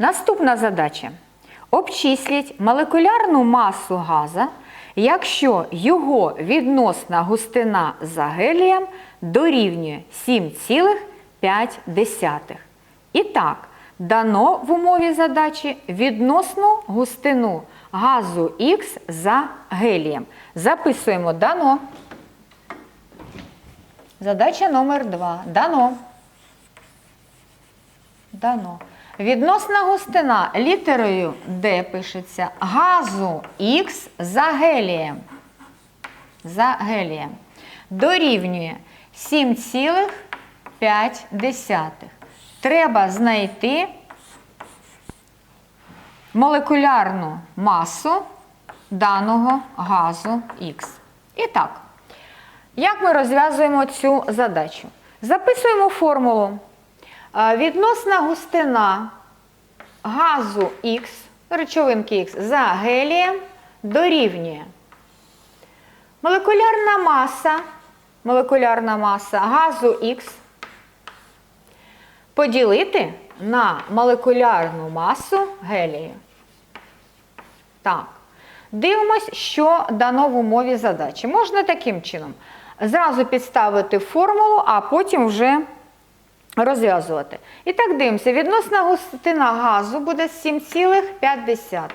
Наступна задача. Обчисліть молекулярну масу газа, якщо його відносна густина за гелієм дорівнює 7,5. І так, дано в умові задачі відносну густину газу Х за гелієм. Записуємо дано. Задача номер 2. Дано. Дано. Відносна густина літерою D пишеться газу Х за гелієм. За гелієм. Дорівнює 7,5. Треба знайти молекулярну масу даного газу Х. І так, як ми розв'язуємо цю задачу? Записуємо формулу. Відносна густина газу Х, речовинки Х за гелієм дорівнює молекулярна маса, молекулярна маса газу Х поділити на молекулярну масу гелію. Так. Дивимось, що дано в умові задачі. Можна таким чином. Зразу підставити формулу, а потім вже розв'язувати. І так дивимося, відносна густина газу буде 7,5.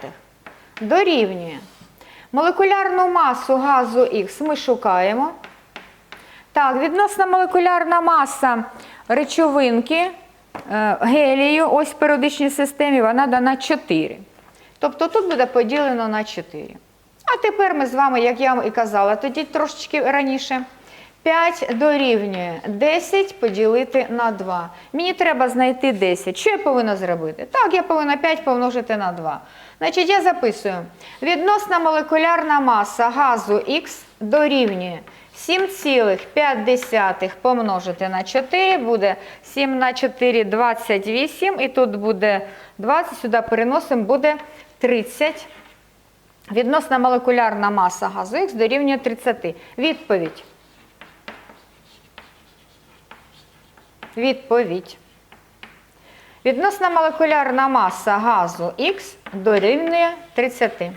Дорівнює. Молекулярну масу газу Х ми шукаємо. Так, відносна молекулярна маса речовинки е, гелію, ось в періодичній системі, вона дана 4. Тобто тут буде поділено на 4. А тепер ми з вами, як я вам і казала, тоді трошечки раніше. 5 дорівнює 10 поділити на 2. Мені треба знайти 10. Що я повинна зробити? Так, я повинна 5 помножити на 2. Значить, я записую. Відносна молекулярна маса газу Х дорівнює 7,5 помножити на 4 буде 7 на 4 28. І тут буде 20, сюди переносимо, буде 30. Відносна молекулярна маса газу Х дорівнює 30. Відповідь. Відповідь. Відносна молекулярна маса газу Х дорівнює 30.